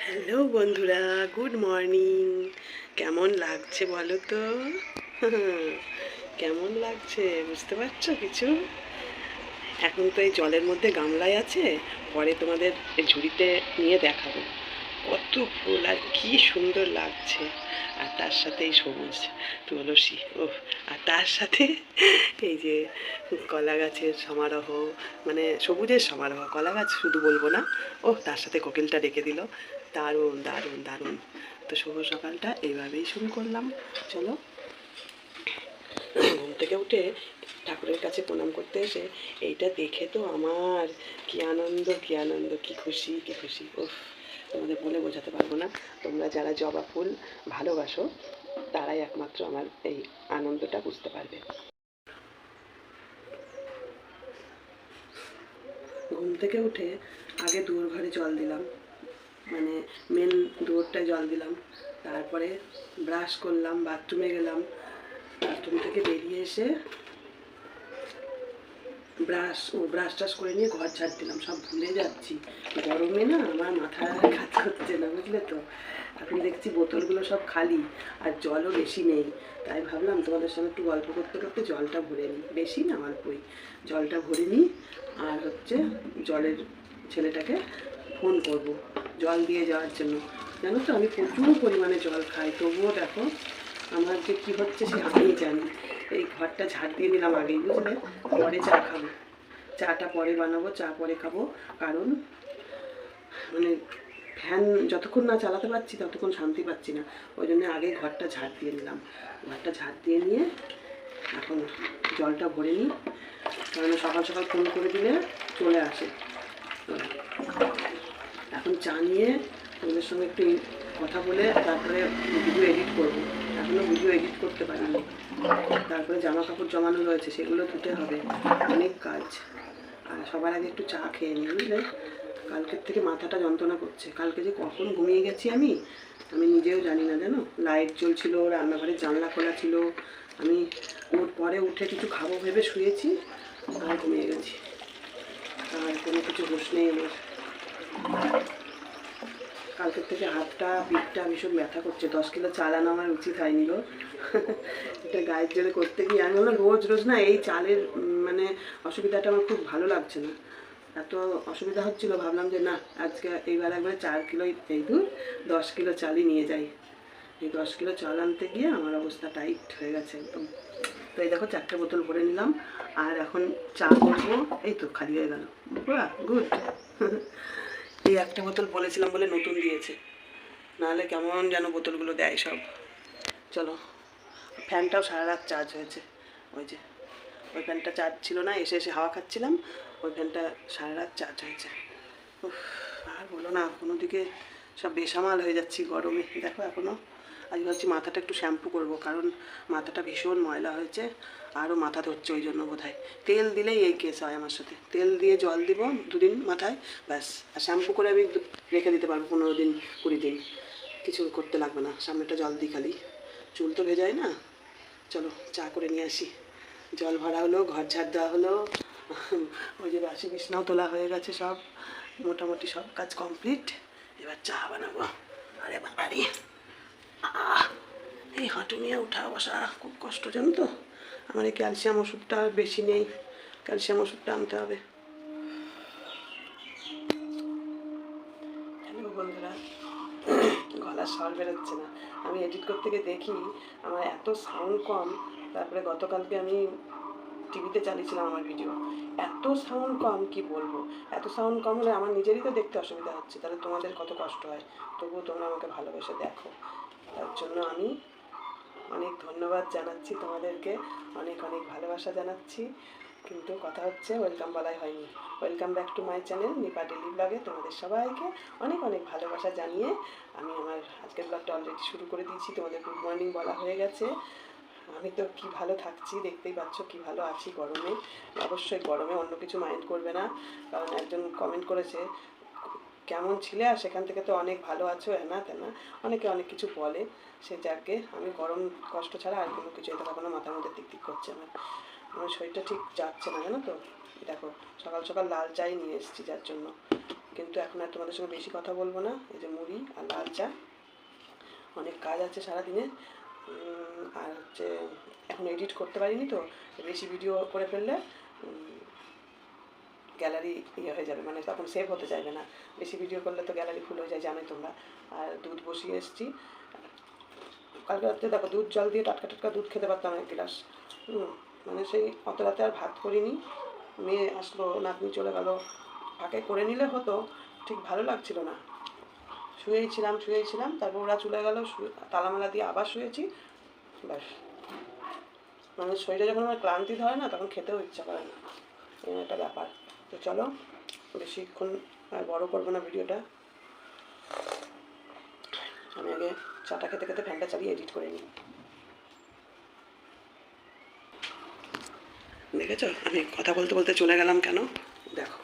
Hello বন্ধুরা, good morning. কেমন লাগছে বলো তো? কেমন লাগছে? বুঝতে পারছ কিছু? এখন তো এই জলের মধ্যে গামলায় আছে, পরে তোমাদের ঝুড়িতে নিয়ে দেখাবো। কত ফুল আর কি সুন্দর লাগছে। আর তার সাথে এই সবুজ তুলসী ও আর তার সাথে এই যে কলা গাছের সমারোহ মানে সবুজের সমারোহ, কলা গাছ শুধু বলব না ও তার সাথে কোকিলটা রেখে দিল। দারুণ দারুণ দারুণ। তো শুভ সকালটা এইভাবেই শুরু করলাম। চলো। ঘুম থেকে উঠে ঠাকুরের কাছে প্রণাম করতে এসে এইটা দেখে তো আমার কি আনন্দ কি আনন্দ, কি খুশি কি খুশি। উফ, তোমাদের বলে বোঝাতে পারব না। তোমরা যারা জবা ফুল ভালোবাসো, তারাই একমাত্র আমার এই আনন্দটা বুঝতে পারবে। ঘুম থেকে উঠে আগে দুয়ার ঘরে জল দিলাম। মানে মেন দুয়ারটায় জল দিলাম। তারপরে ব্রাশ করলাম বাথরুমে গেলাম। বাথরুম থেকে বেরিয়ে এসে ব্রাশ ও ব্রাশ টাশ করে নিয়ে ঘর ঝাড় দিলাম। সব ভুলে যাচ্ছি। গরমে না আমার মাথা কাজ করছে না, বুঝলে তো? এখন দেখছি বোতলগুলো সব খালি আর জলও বেশি নেই। তাই ভাবলাম তোমাদের সঙ্গে একটু গল্প করতে করতে জলটা ভরে নিই। বেশি না, অল্পই। জলটা ভরে নিই। আর হচ্ছে জলের ছেলেটাকে ফোন করব। জল দিয়ে যাওয়ার জন্য। জানো তো, আমি প্রচুর পরিমাণে জল খাই। তবুও দেখো, আমার যে কী হচ্ছে সে আমিই জানি। এই ঘরটা ঝাড় দিয়ে দিলাম আগেই, বুঝলে? পরে চা খাব। চাটা পরে বানাবো, চা পরে খাব। কারণ মানে ফ্যান যতক্ষণ না চালাতে পারছি, ততক্ষণ শান্তি পাচ্ছি না। ওই জন্য আগে ঘরটা ঝাড় দিয়ে নিলাম ঘরটা ঝাড় দিয়ে নিয়ে এখন জলটা ভরে নিই। কারণ সকাল সকাল ফোন করে দিলে চলে আসে। এখন চা নিয়ে তোমাদের সঙ্গে একটু কথা বলে তারপরে ভিডিও এডিট করব। এখনও ভিডিও এডিট করতে পারিনি। তারপরে জামা কাপড় জমানো রয়েছে, সেগুলো ধুতে হবে। অনেক কাজ। আর সবার আগে একটু চা খেয়ে নিই, বুঝলে? কালকের থেকে মাথাটা যন্ত্রণা করছে। কালকে যে কখন ঘুমিয়ে গেছি আমি আমি নিজেও জানি না, জানো? লাইট জ্বলছিল, রান্নাঘরের জানলা খোলা ছিল। আমি ওর পরে উঠে কিছু খাব ভেবে শুয়েছি, আর ঘুমিয়ে গেছি। আর কোনো কিছু হোশ নেই আমার। কালকের থেকে হাতটা, পিঠটা ভীষণ ব্যথা করছে। দশ কিলো চাল আনা আমার উচিত হয়নি গো। এটা গায়ের জোরে করতে গিয়ে আমি বললাম, রোজ রোজ না এই চালের মানে অসুবিধাটা আমার খুব ভালো লাগছে না। এত অসুবিধা হচ্ছিল, ভাবলাম যে না, আজকে এইবার একবার চার কিলো এই দূর দশ কিলো চালই নিয়ে যাই। এই দশ কিলো চাল আনতে গিয়ে আমার অবস্থা টাইট হয়ে গেছে একদম। তো এই দেখো, চারটে বোতল ভরে নিলাম। আর এখন চা করব। এই তো খালি হয়ে গেল। গুড এই একটা বোতল বলেছিলাম বলে নতুন দিয়েছে। নাহলে কেমন যেন বোতলগুলো দেয় সব। চলো, ফ্যানটাও সারা রাত চার্জ হয়েছে। ওই যে, ওই ফ্যানটা চার্জ ছিল না, এসে এসে হাওয়া খাচ্ছিলাম, ওই ফ্যানটা সারা রাত চার্জ হয়েছে। আর বলো না, কোনো দিকে সব বেসামাল হয়ে যাচ্ছি গরমে। দেখো এখনও আজ ভাবছি মাথাটা একটু শ্যাম্পু করব, কারণ মাথাটা ভীষণ ময়লা হয়েছে, আরও মাথা ধরছে ওই জন্য বোধ তেল দিলেই এই কেস হয় আমার সাথে। তেল দিয়ে জল দিব দুদিন মাথায়, ব্যাস। আর শ্যাম্পু করে আমি রেখে দিতে পারব পনেরো দিন, কুড়ি দিন। কিছু করতে লাগবে না সামনেটা জল দিই খালি। চুল তো ভেজায় না? চলো, চা করে নিয়ে আসি। জল ভরা হলো, ঘর ঝাড় দেওয়া হলো। ওই যে বাসি বিছনাও তোলা হয়ে গেছে সব। মোটামুটি সব কাজ কমপ্লিট এবার চা বানাবো। আরে এই হাঁটু নিয়ে উঠা বসা, খুব কষ্ট, জানো তো? আমার এই ক্যালসিয়াম ওষুধটা বেশি নেই। ক্যালসিয়াম ওষুধটা আনতে হবে। হ্যালো বন্ধুরা গলার স্বর বেরোচ্ছে না। আমি এডিট করতে গিয়ে দেখি, আমার এত সাউন্ড কম। তারপরে গতকালকে আমি টিভিতে চালিয়েছিলাম আমার ভিডিও এত সাউন্ড কম, কি বলব? এত সাউন্ড কম হলে আমার নিজেরই তো দেখতে অসুবিধা হচ্ছে। তাহলে তোমাদের কত কষ্ট হয়? তবুও তোমরা আমাকে ভালোবেসে দেখো। তার জন্য আমি অনেক ধন্যবাদ জানাচ্ছি তোমাদেরকে। অনেক অনেক ভালোবাসা জানাচ্ছি। কিন্তু কথা হচ্ছে ওয়েলকাম বলাই হয়নি। Welcome back to my channel Nipa daily ব্লগে তোমাদের সবাইকে অনেক অনেক ভালোবাসা জানিয়ে আমি আমার আজকের ব্লগটা অলরেডি শুরু করে দিয়েছি। তোমাদের গুড মর্নিং বলা হয়ে গেছে। আমি তো কি ভালো থাকছি, দেখতেই পাচ্ছ কি ভালো আছি গরমে। অবশ্যই গরমে অন্য কিছু মাইন্ড করবে না। কারণ একজন কমেন্ট করেছে কেমন ছিলে? আর সেখান থেকে তো অনেক ভালো আছো এনা তেনা অনেকে অনেক কিছু বলে, সে যাকে। আমি গরম কষ্ট ছাড়া আর কোনো কিছু এটা কখনো মাথার মধ্যে দিক করছে আমার আমার শরীরটা ঠিক যাচ্ছে না, জানো তো? দেখো, সকাল সকাল লাল চাই নিয়ে এসেছি যার জন্য। কিন্তু এখন আর তোমাদের সঙ্গে বেশি কথা বলব না। এই যে মুড়ি আর লাল চা। অনেক কাজ আছে সারাদিনে। আর হচ্ছে, এখন এডিট করতে পারিনি তো। বেশি ভিডিও করে ফেললে গ্যালারি ইয়ে হয়ে যাবে মানে তখন সেভ হতে চাইবে না। বেশি ভিডিও করলে তো গ্যালারি ফুল হয়ে যায়, জানোই তোমরা। আর দুধ বসিয়ে এসেছি। কালকে রাত্রে দেখো, দুধ জল দিয়ে টাটকা টাটকা দুধ খেতে পারতাম এক গ্লাস। মানে সেই অত রাতে আর ভাত করিনি। মেয়ে আসলো, নাতনি চলে গেল। ফাঁকে করে নিলে হতো, ঠিক ভালো লাগছিল না। শুয়েই ছিলাম শুয়েই ছিলাম, তারপর ওরা চলে গেল তালামালা দিয়ে আবার শুয়েছি। ব্যাস। মানে শরীরে যখন আমার ক্লান্তি ধরে না, তখন খেতেও ইচ্ছা করে না। এই একটা ব্যাপার। তো চলো, বেশিক্ষণ আর বড় করব না ভিডিওটা। আমি আগে চাটা খেতে খেতে ফ্যানটা চালিয়ে এডিট করে নিই। দেখেছ? আমি কথা বলতে বলতে চলে গেলাম কেন? দেখো।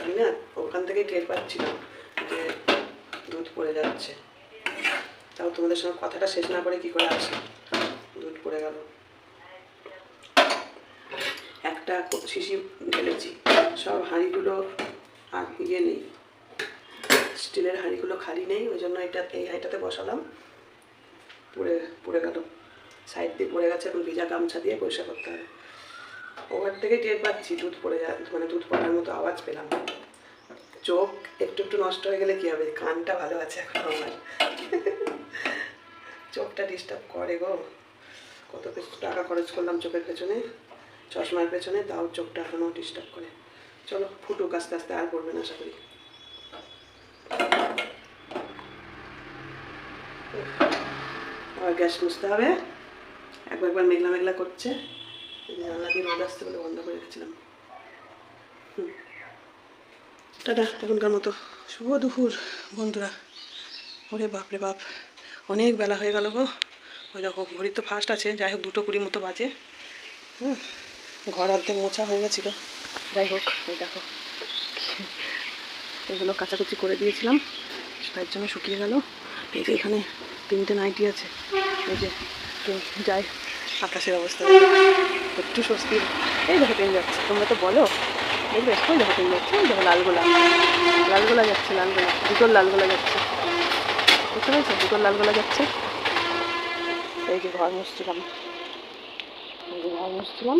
আমি না ওখান থেকেই টের পাচ্ছিলাম যে দুধ পড়ে যাচ্ছে। তাও তোমাদের সঙ্গে কথাটা শেষ না করে কি করে আসে দুধ পড়ে গেল। একটা শিশি ফেলেছি। সব হাঁড়িগুলো আর ইয়ে নেই। স্টিলের হাঁড়িগুলো খালি নেই, ওই জন্য এটা, এই হাঁড়িটাতে বসালাম। পুড়ে পুড়ে গেল। সাইড দিয়ে পড়ে গেছে এখন ভিজা গামছা দিয়ে পরিষ্কার করতে হবে। ওখান থেকে টের পাচ্ছি, দুধ পড়ে যা মানে দুধ পড়ার মতো আওয়াজ পেলাম চোখ একটু একটু নষ্ট হয়ে গেলে কী হবে? কানটা ভালো আছে এখন আমার। চোখটা ডিস্টার্ব করে গো। কত কিছু টাকা খরচ করলাম চোখের পেছনে। চশমার পেছনে তাও চোখটা এখনও ডিস্টার্ব করে। চলো ফুটুক আস্তে আস্তে আর পড়বে না, আশা করি। গ্যাস মুছতে হবে। একবার একবার মেঘলা মেঘলা করছে। জানলা দিয়ে রোদ আসতে বলে বন্ধ করে রেখেছিলাম। হুম। এখনকার মতো। শুভ দুপুর, বন্ধুরা। ওরে বাপ রে বাপ। অনেক বেলা হয়ে গেল গো। ওই দেখো, ঘড়ি তো ফার্স্ট আছে। যাই হোক, দুটো কুড়ি মতো বাজে। হুম। ঘর অর্ধেক মোছা হয়ে গেছিল। যাই হোক ওই দেখো। এগুলো কাচাকুচি করে দিয়েছিলাম। তার জন্য শুকিয়ে গেল। এই যে এখানে তিনটে নাইটি আছে। এই যে যাই, আকাশের অবস্থা। একটু স্বস্তি এই দেখো ট্রেন যাচ্ছে। তোমরা তো বলো। দেখবে ওই দেখো ট্রেন যাচ্ছে। দেখো লালগোলা লালগোলা যাচ্ছে লালগোলা দুটোর লালগোলা যাচ্ছে। বুঝতে পেরেছ? দুটোর লালগোলা যাচ্ছে। এই যে, ঘর মুছছিলাম। এই ঘর মুছছিলাম।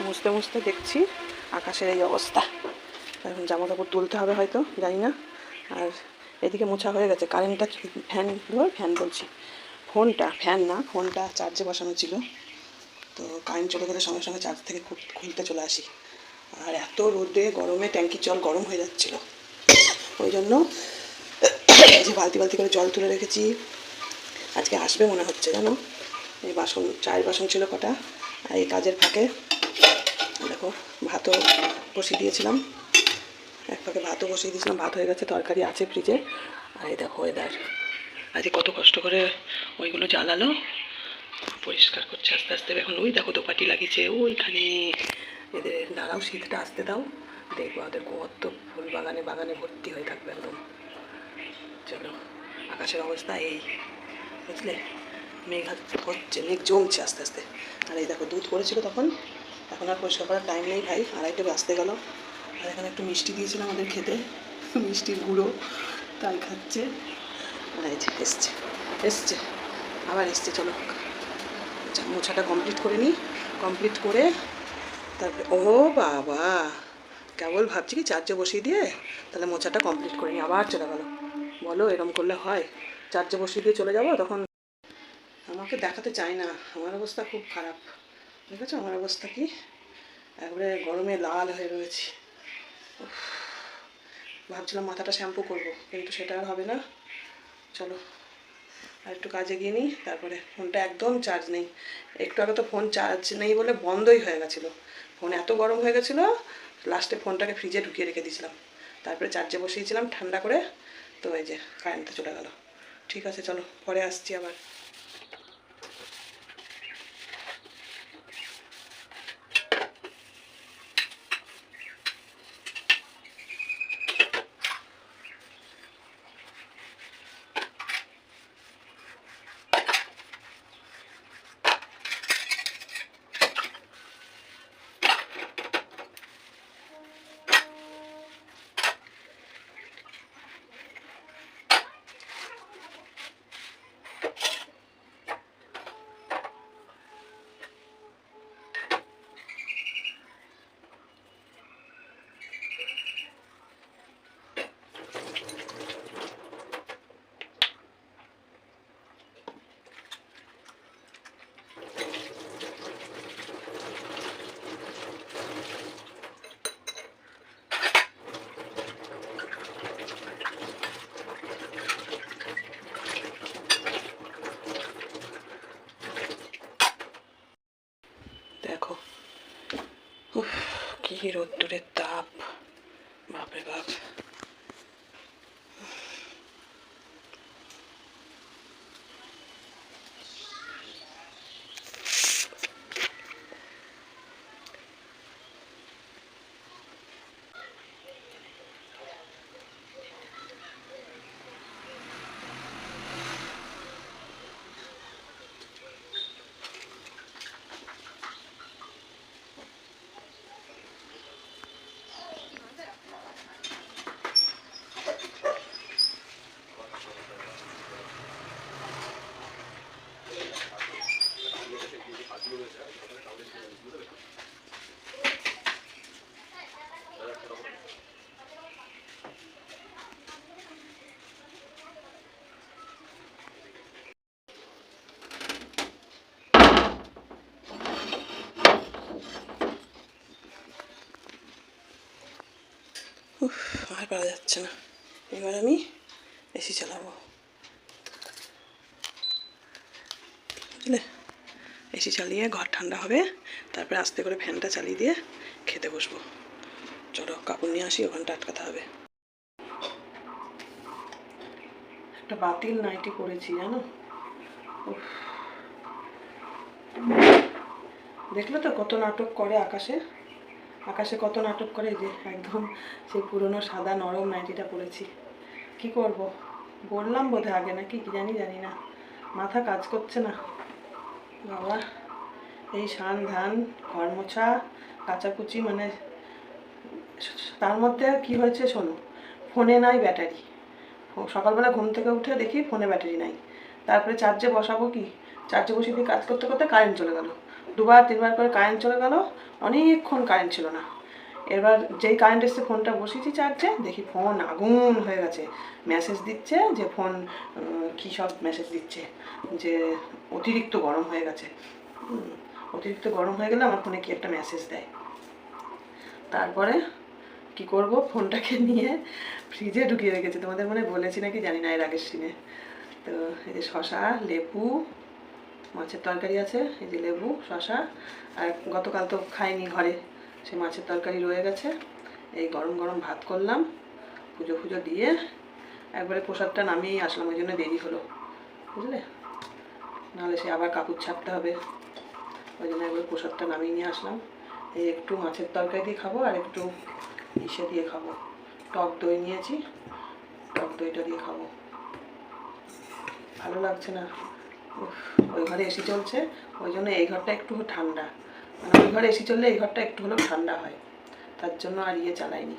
মুছতে মুছতে দেখছি আকাশের এই অবস্থা। এখন জামা কাপড় তুলতে হবে হয়তো, জানি না। আর এদিকে মোছা হয়ে গেছে। কারেন্টটা ফ্যান, ধর, ফ্যান বলছি। ফোনটা, ফ্যান না, ফোনটা চার্জে বসানো ছিল। তো কারেন্ট চলে গেলে সঙ্গে সঙ্গে চার্জ থেকে খুব খুলতে চলে আসি। আর এত রোদে, গরমে ট্যাঙ্কির জল গরম হয়ে যাচ্ছিল। ওই জন্য যে বালতি বালতি করে জল তুলে রেখেছি। আজকে আসবে মনে হচ্ছে, জানো? এই বাসন, চায়ের বাসন ছিল কটা। আর এই কাজের ফাঁকে দেখো, ভাতও বসিয়ে দিয়েছিলাম। এক পাকে ভাতও বসিয়ে দিয়েছিলাম, ভাত হয়ে গেছে, তরকারি আছে ফ্রিজে। আর এই দেখো ওয়েদার আজকে কত কষ্ট করে ওইগুলো জ্বালালো। পরিষ্কার করছে, আস্তে আস্তে। এখন ওই দেখো দোপাটি লাগিয়েছে, ওইখানে। এদের দাঁড়াও, শীতটা আসতে দাও। দেখব ওদের কত ফুল বাগানে বাগানে ভর্তি হয়ে থাকবে একদম। চলো, আকাশের অবস্থা এই, বুঝলে? মেঘ হচ্ছে, মেঘ জমছে আস্তে আস্তে। আর এই দেখো দুধ পড়েছিল তখন। এখন আর পরিষ্কার করার টাইম নেই ভাই, আড়াইটে বাজতে গেল। আর এখানে একটু মিষ্টি দিয়েছিলাম আমাদের খেতে, মিষ্টির গুঁড়ো, তাই খাচ্ছে। এসছে এসছে, আবার এসছে, চলো। আচ্ছা মোছাটা কমপ্লিট করে নিই কমপ্লিট করে তারপরে, ও বাবা, কেবল ভাবছি কি চার্জে বসিয়ে দিয়ে তাহলে মোছাটা কমপ্লিট করে নিই আবার চলে গেলো। বলো এরকম করলে হয়। চার্জে বসিয়ে দিয়ে চলে যাব, তখন আমাকে দেখাতে চায় না, আমার অবস্থা খুব খারাপ। দেখেছ আমার অবস্থা কি? একবারে গরমে লাল হয়ে রয়েছি। ভাবছিলাম মাথাটা শ্যাম্পু করব, কিন্তু সেটা আর হবে না। চলো আর একটু কাজে গিয়ে নিই, তারপরে ফোনটা একদম চার্জ নেই। একটু আগে তো ফোন চার্জ নেই বলে বন্ধই হয়ে গেছিল। ফোন এত গরম হয়ে গেছিল লাস্টে ফোনটাকে ফ্রিজে ঢুকিয়ে রেখে দিয়েছিলাম। তারপরে চার্জে বসিয়েছিলাম ঠান্ডা করে, তো এই যে কারেন্টটা চলে গেল। ঠিক আছে, চলো, পরে আসছি আবার। কি রোদ্দুরের তাপ। বাপরে বাপ উফ পারা যাচ্ছে না এবার আমি এসি চালাবো বুঝলে এসি চালিয়ে ঘর ঠান্ডা হবে তারপরে আস্তে করে ফ্যানটা চালিয়ে দিয়ে খেতে বসবো চলো কাপড় নিয়ে আসি ওখানটা আটকাতে হবে একটা বাতিল নাইটি করেছি জানো। দেখলে তো কত নাটক করে আকাশে আকাশে কত নাটক করে যে একদম সেই পুরনো সাদা নরম নাইটিটা পরেছি। কি করব? বললাম বোধ আগে নাকি, কি জানি জানি না। মাথা কাজ করছে না। বাবা, এই সান ধান ঘর মোছা কাচাকুচি মানে তার মধ্যে কি হয়েছে শোনো, ফোনে নাই ব্যাটারি। সকালবেলা ঘুম থেকে উঠে দেখি ফোনে ব্যাটারি নাই। তারপরে চার্জে বসাবো কি? চার্জে বসিয়ে দিয়ে কাজ করতে করতে কারেন্ট চলে গেল। দুবার, তিনবার করে কারেন্ট চলে গেল। অনেকক্ষণ কারেন্ট ছিল না। এবার যেই কারেন্ট এসছে ফোনটা বসিয়েছি চার্জে দেখি ফোন আগুন হয়ে গেছে। মেসেজ দিচ্ছে যে ফোন কী সব মেসেজ দিচ্ছে? যে অতিরিক্ত গরম হয়ে গেছে। অতিরিক্ত গরম হয়ে গেলে আমার ফোনে কি একটা মেসেজ দেয়? তারপরে কি করব? ফোনটাকে নিয়ে ফ্রিজে ঢুকিয়ে রেখেছি। তোমাদের মনে বলেছি নাকি? জানি না, এর আগের সিনে তো এই যে শশা, লেবু মাছের তরকারি আছে, এই যে লেবু শশা আর গতকাল তো খাইনি ঘরে, সে মাছের তরকারি রয়ে গেছে। এই গরম গরম ভাত করলাম, পুজো ফুজো দিয়ে একবারে প্রসাদটা নামিয়েই আসলাম, ওই জন্য দেরি হলো, বুঝলে? নাহলে সে আবার কাপড় ছাপতে হবে, ওই জন্য একবার প্রসাদটা নামিয়ে নিয়ে আসলাম। এই একটু মাছের তরকারি দিয়ে খাব, আর একটু ইসে দিয়ে খাব। টক দই নিয়েছি, টক দইটা দিয়ে খাব। ভালো লাগছে না। ওই ঘরে এসি চলছে, ওই জন্য এই ঘরটা একটু ঠান্ডা। মানে ওই ঘরে এসি চললে এই ঘরটা একটু হলেও ঠান্ডা হয়। তার জন্য আর ইয়ে চালাইনি।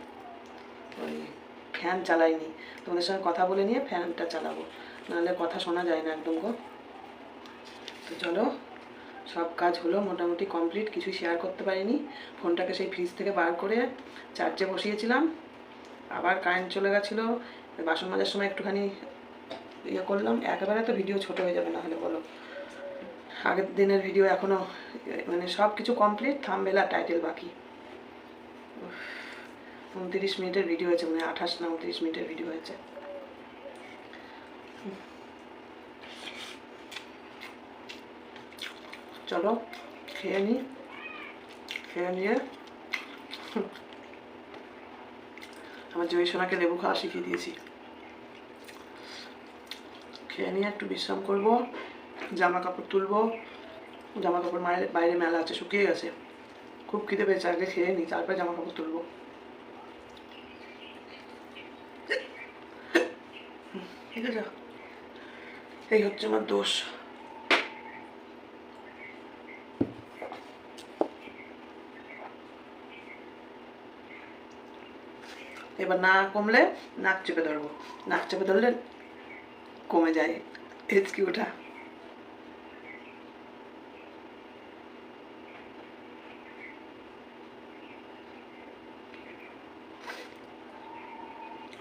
ওই ফ্যান চালাইনি। তোমাদের সঙ্গে কথা বলে নিয়ে ফ্যানটা চালাবো। নাহলে কথা শোনা যায় না একদম গো। তো চলো, সব কাজ হলো, মোটামুটি কমপ্লিট কিছু শেয়ার করতে পারিনি। ফোনটাকে সেই ফ্রিজ থেকে বার করে চার্জে বসিয়েছিলাম। আবার কারেন্ট চলে গেছিল, বাসন মাজার সময় একটুখানি ইয়ে করলাম, একেবারে তো ভিডিও ছোট হয়ে যাবে না হলে বলো। আগের দিনের ভিডিও এখনও মানে সব কিছু কমপ্লিট থামবেলা টাইটেল বাকি। উনত্রিশ মিনিটের ভিডিও হয়েছে মানে আঠাশ না উনত্রিশ মিনিটের ভিডিও হয়েছে। চলো, খেয়ে নিই খেয়ে নিয়ে। আমার জয়ী সোনাকে লেবু খাওয়া শিখিয়ে দিয়েছি। খেয়ে নিয়ে একটু বিশ্রাম করব জামা কাপড় তুলবো জামা কাপড় মায়ের বাইরে মেলা আছে, শুকিয়ে গেছে। খুব খিদে পেয়েছে, আগে খেয়ে নিই তারপরে জামা কাপড় তুলবো ঠিক আছে এই হচ্ছে আমার দোষ। এবার না কমলে নাক চেপে ধরবো। নাক চেপে ধরলে কমে যায় ওঠা।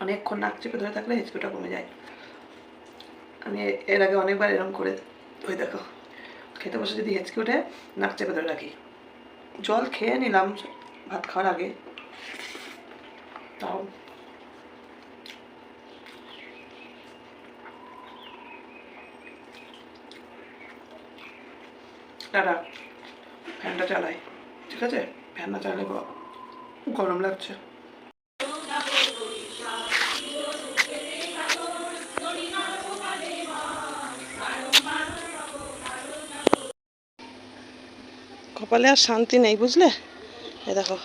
অনেকক্ষণ নাক চেপে ধরে থাকলে হেঁচকিটা কমে যায়। আমি এর আগে অনেকবার এরকম করে ওই দেখো। খেতে বসে যদি হেঁচকি উঠে নাক চেপে ধরে রাখি। জল খেয়ে নিলাম ভাত খাওয়ার আগে। তাও দাদা ফ্যানটা চালাই, ঠিক আছে? ফ্যান না চালালে গরম লাগছে। কপালে আর শান্তি নেই, বুঝলে? এ দেখো,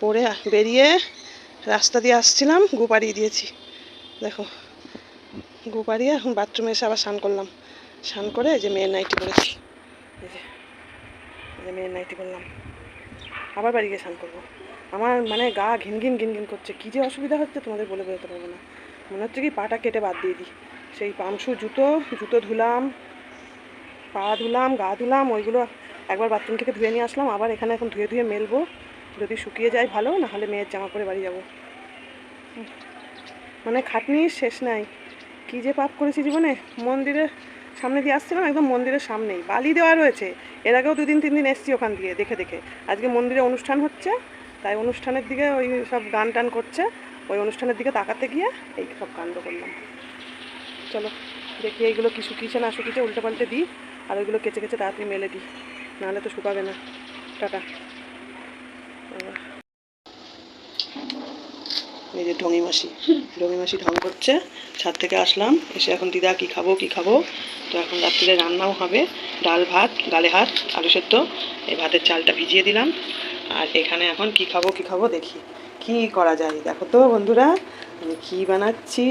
পড়ে বেরিয়ে রাস্তা দিয়ে আসছিলাম, গু পাড়িয়ে দিয়েছি। দেখো, গু পাড়িয়ে এখন বাথরুমে এসে আবার স্নান করলাম। স্নান করে যে মেয়ের নাইটি এই যে মেয়ের নাইটি করলাম আবার বাড়ি গিয়ে স্নান করব। আমার মানে গা ঘিন ঘিন ঘিন ঘিন করছে। কী যে অসুবিধা হচ্ছে তোমাদের বলে বেরোতে পারব না। মনে হচ্ছে কি পাটা কেটে বাদ দিয়ে দিই। সেই পামশু জুতো জুতো ধুলাম, পা ধুলাম, গা ধুলাম, ওইগুলো একবার বাথরুম থেকে ধুয়ে নিয়ে আসলাম। আবার এখানে এখন ধুয়ে ধুয়ে মেলবো। যদি শুকিয়ে যায় ভালো না হলে মেয়ের জামা পরে বাড়ি যাব। মানে খাটনির শেষ নাই। কী যে পাপ করেছি জীবনে। মন্দিরের সামনে দিয়ে আসছিলাম, একদম মন্দিরের সামনেই। বালি দেওয়া রয়েছে। এর আগেও দুদিন, তিন দিন এসছি ওখান দিয়ে, দেখে দেখে। আজকে মন্দিরে অনুষ্ঠান হচ্ছে, তাই অনুষ্ঠানের দিকে ওই সব গান টান করছে। ওই অনুষ্ঠানের দিকে তাকাতে গিয়ে এই সব কাণ্ড করলাম। চলো, দেখি এইগুলো কি শুকিয়েছে, না শুকিয়েছে উল্টে পাল্টে দিই। আর ওইগুলো কেচে কেচে তাড়াতাড়ি মেলে দিই। নাহলে তো শুকাবে না। টাটা। এই যে ঢঙি মাসি। ঢঙি মাসি ঢং করছে। ছাদ থেকে আসলাম, এসে এখন দিদা কি খাব কি খাব? তো এখন রাত্রিরে রান্নাও হবে। ডাল, ভাত, ডালে ভাত আলু সেদ্ধ। এই ভাতের চালটা ভিজিয়ে দিলাম। আর এখানে এখন কি খাব কি খাব দেখি। কি করা যায়? দেখো তো বন্ধুরা, আমি কি বানাচ্ছি?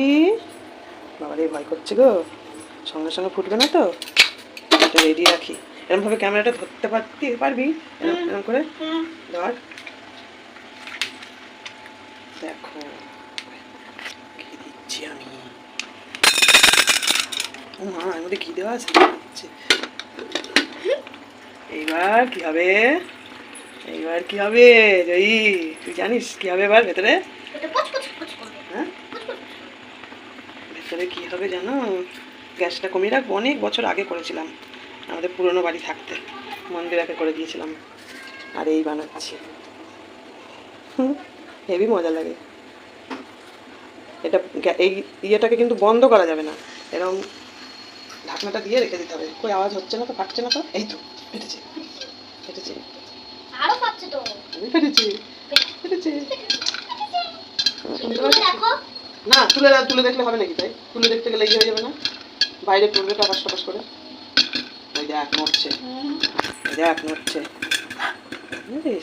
বাবারে, ভয় করছে গো। সঙ্গে সঙ্গে ফুটবে না তো? রেডি রাখি। এরকমভাবে ক্যামেরাটা ধরতে পারতি পারবি? এরম করে? ধর। দেখো কি দিচ্ছি আমি? মা মধ্যে কি দেওয়া আছে দিচ্ছে। এইবার কি হবে? এইবার কি হবে? জয়ী তুই জানিস কি হবে এবার ভেতরে? হ্যাঁ? ভেতরে কি হবে জানো? গ্যাসটা কমিয়ে রাখব অনেক বছর আগে করেছিলাম আমাদের পুরনো বাড়ি থাকতে। মন্দিরাকে করে দিয়েছিলাম আর এই বানাচ্ছি। হেভি মজা লাগে। এটা এই ইয়েটাকে কিন্তু বন্ধ করা যাবে না। এরকম ঢাকনাটা দিয়ে রেখে দিতে হবে। কই আওয়াজ হচ্ছে না তো? ফাটছে না তো? এই তো ফেটেছে। ফেটেছে। আরও পাচ্ছে তো। আমি ফেটেছি। ফেটেছে। না তুলে তুলে দেখলে হবে নাকি তাই? তুলে দেখতে গেলে ইয়ে হয়ে যাবে না? বাইরে পড়বে টাপাস টাপাস করে। ওই দেখ নড়ছে দেখ নড়ছে খাই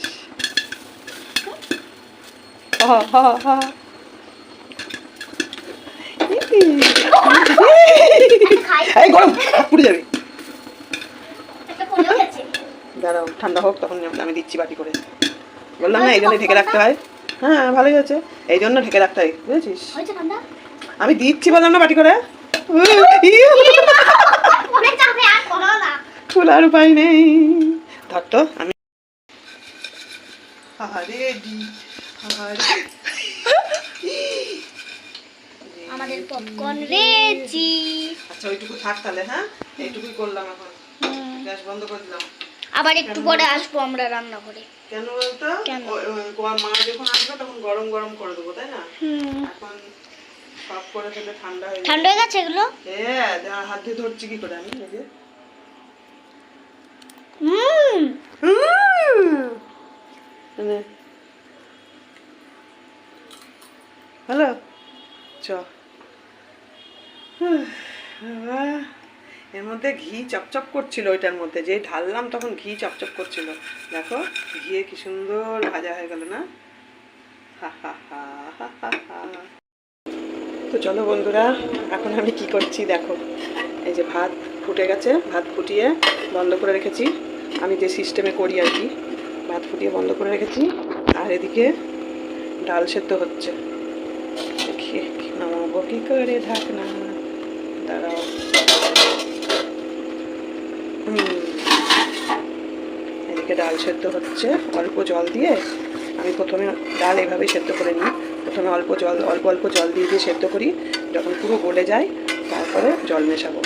এই গরম পুড়ে যাবে। দাঁড়াও ঠান্ডা হোক তখন আমি দিচ্ছি বাটি করে। বললাম না এই জন্য ঢেকে রাখতে হয়। হ্যাঁ ভালোই হয়েছে। এই জন্য ঢেকে রাখতে হয় বুঝেছিস? আমি দিচ্ছি বললাম না বাটি করে? খোলার উপায় নেই। ধর তো আমি আরে দি আমাদের পপকর্ন রেডি। আচ্ছা ওইটুকু থাক তাহলে হ্যাঁ? এইটুকুই করলাম এখন। গ্যাস বন্ধ করে দিলাম। আবার একটু পরে আসব আমরা রান্না করে। কেন বলতো? মা যখন আসবে তখন গরম গরম করে দেবো তাই না? এখন সব করে ফেলে ঠান্ডা হয়ে ঠান্ডা হয়ে গেছে এগুলো? হ্যাঁ হাত দিয়ে ধরছি কি করে আমি এই যে হুম মানে হ্যালো চ। এর মধ্যে ঘি চপচপ করছিল ওইটার মধ্যে। যে ঢাললাম তখন ঘি চপচপ করছিল। দেখো, ঘিয়ে কি সুন্দর ভাজা হয়ে গেল না। তো চলো বন্ধুরা, এখন আমি কি করছি দেখো। এই যে ভাত ফুটে গেছে, ভাত ফুটিয়ে বন্ধ করে রেখেছি। আমি যে সিস্টেমে করি আর কি। ভাত ফুটিয়ে বন্ধ করে রেখেছি। আর এদিকে ডাল সেদ্ধ হচ্ছে। নামাবো, কি করে ঢাকনা? দাঁড়াও। এদিকে ডাল সেদ্ধ হচ্ছে, অল্প জল দিয়ে আমি প্রথমে ডাল এভাবেই সেদ্ধ করে নিই। প্রথমে অল্প জল, অল্প অল্প জল দিয়ে দিয়ে সেদ্ধ করি। যখন পুরো গলে যায়, তারপরে জল মেশাবো।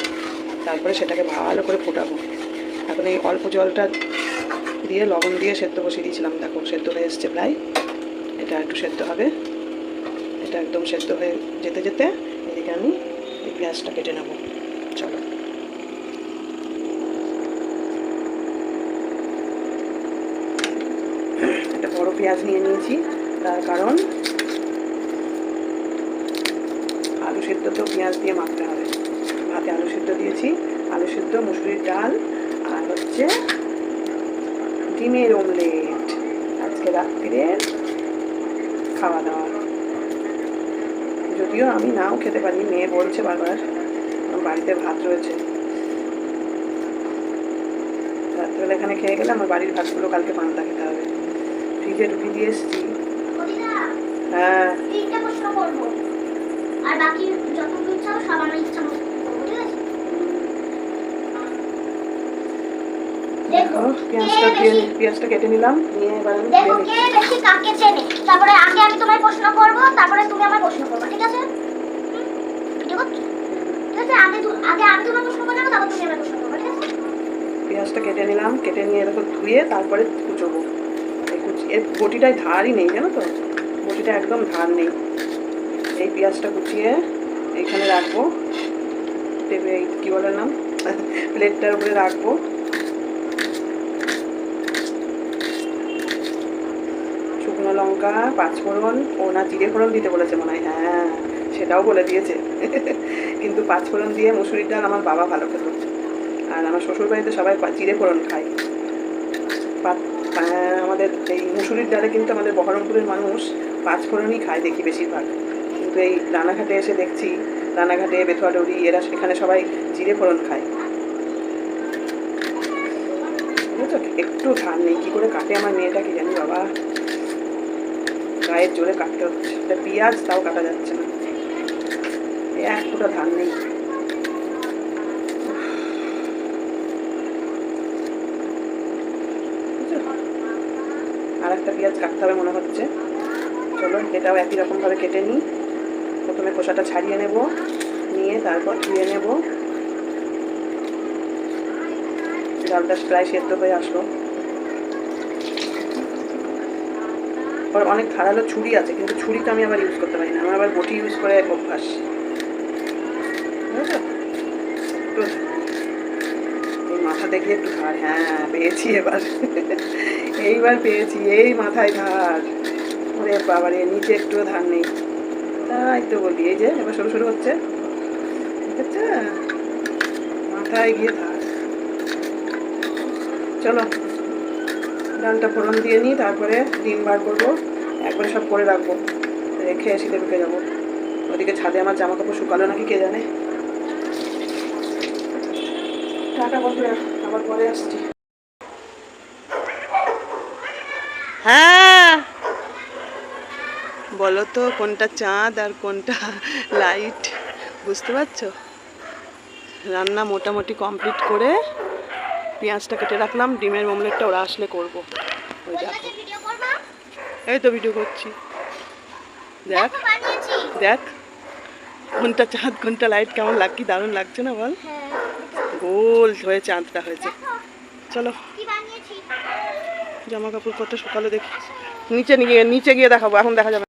তারপরে সেটাকে ভালো করে ফোটাবো। এখন এই অল্প জলটা দিয়ে লবণ দিয়ে সেদ্ধ বসিয়ে দিয়েছিলাম। দেখো, সেদ্ধ হয়ে এসছে প্রায়। এটা একটু সেদ্ধ হবে। এটা একদম সেদ্ধ হয়ে যেতে যেতে এদিকে আমি এই পেঁয়াজটা কেটে নেব। চলো। একটা বড় পেঁয়াজ নিয়ে নিয়েছি। তার কারণ আলু সেদ্ধ তো পেঁয়াজ দিয়ে মাখতে হবে। ভাতে আলু সেদ্ধ দিয়েছি। আলু সেদ্ধ, মুসুরির ডাল, আর হচ্ছে ডিমের অমলেট আজকে রাত্রিরের খাওয়া দাওয়া যদিও আমি নাও খেতে পারি মেয়ে বলছে বারবার বাড়িতে ভাত রয়েছে রাত্রেবেলা এখানে খেয়ে গেলে আমার বাড়ির ভাতগুলো কালকে পান্তা খেতে হবে ফ্রিজে ঢুকিয়ে দিয়ে এসেছি হ্যাঁ আর বাকি ইচ্ছা হবে সব আমার ইচ্ছা মতো করব ঠিক আছে দেখো পেঁয়াজটা পেঁয়াজটা কেটে নিলাম নিয়ে এবার আমি দেখো কে বেশি কাকে চেনে? তারপরে আগে আমি তোমায় প্রশ্ন করব তারপরে তুমি আমায় প্রশ্ন করবে ঠিক আছে? হুম? ভিডিও করছ ঠিক আছে? আগে আগে আমি তোমায় প্রশ্ন করব তারপর তুমি আমায় প্রশ্ন করবে ঠিক আছে? পেঁয়াজটা কেটে নিলাম কেটে নিয়ে এরকম ধুয়ে তারপরে কুচোবো। এর বটিটায় ধারই নেই জানো তো? বটিটা একদম ধার নেই। এই পেঁয়াজটা কুচিয়ে এইখানে রাখব। টেবে এই কী বলে নাম? প্লেটটার উপরে রাখব। লঙ্কা, পাঁচফোড়ন ও না জিরে ফোড়ন দিতে বলেছে মনে হয়। হ্যাঁ সেটাও বলে দিয়েছে। কিন্তু পাঁচফোড়ন দিয়ে মুসুরির ডাল আমার বাবা ভালো খেত আর আমার শ্বশুর বাড়িতে সবাই জিরে ফোড়ন খায়। পা- আমাদের এই মুসুরির ডালে কিন্তু আমাদের বহরমপুরের মানুষ পাঁচ ফোড়নই খায় দেখি বেশিরভাগ। কিন্তু এই রানাঘাটে এসে দেখছি, রানাঘাটে বেথুয়াডৌরি এরা সেখানে সবাই জিরে ফোড়ন খায়। একটু ধান নেই, কী করে কাটে আমার মেয়েটা কি জানি, বাবা? গায়ের জোরে কাটতে হচ্ছে। এটা পেঁয়াজ, তাও কাটা যাচ্ছে না। এক ফুটা ধান নেই। আর একটা পেঁয়াজ কাটতে হবে মনে হচ্ছে। চলো, এটাও একই রকমভাবে কেটে নিই। প্রথমে খোসাটা ছাড়িয়ে নেব, নিয়ে তারপর ধুয়ে নেব। ডালটা প্রায় সেদ্ধ হয়ে আসলো। অনেক ধারালো ছুরি আছে, কিন্তু ছুরিটা আমি আবার ইউজ করতে পারি না। আমার আবার বটি ইউজ করে অভ্যাস। একটু মাথা দেখে একটু ধার। হ্যাঁ পেয়েছি এবার। এইবার পেয়েছি, এই মাথায় ধার। ওরে বাবারে, নিচে একটুও ধার নেই। তাই তো বলি, এই যে এবার শুরু শুরু হচ্ছে। ঠিক আছে মাথায় গিয়ে ধার। চলো, ডালটা ফোড়ন দিয়ে নিই, তারপরে ডিম বার করব। একবারে সব করে রাখব। রেখে শীতে ঢুকে যাব। ওদিকে ছাদে আমার জামা কাপড় শুকালো নাকি কে জানে? টাটা বন্ধুরা, আবার পরে আসছি। হ্যাঁ বলো তো কোনটা চাঁদ আর কোনটা লাইট, বুঝতে পারছ? রান্না মোটামুটি কমপ্লিট করে পেঁয়াজটা কেটে রাখলাম, ডিমের অমলেটটা ওরা আসলে করব। ওই দেখো। এই তো ভিডিও করছি। দেখ দেখ ঘণ্টা চাঁদ ঘণ্টা লাইট কেমন লাগ কি দারুণ লাগছে না বল? হ্যাঁ। গোল হয়ে চাঁদটা হয়েছে। চলো। জামা কাপড় কত সকালে দেখি। নিচে নিয়ে নিচে গিয়ে দেখাবো এখন দেখা যাবে।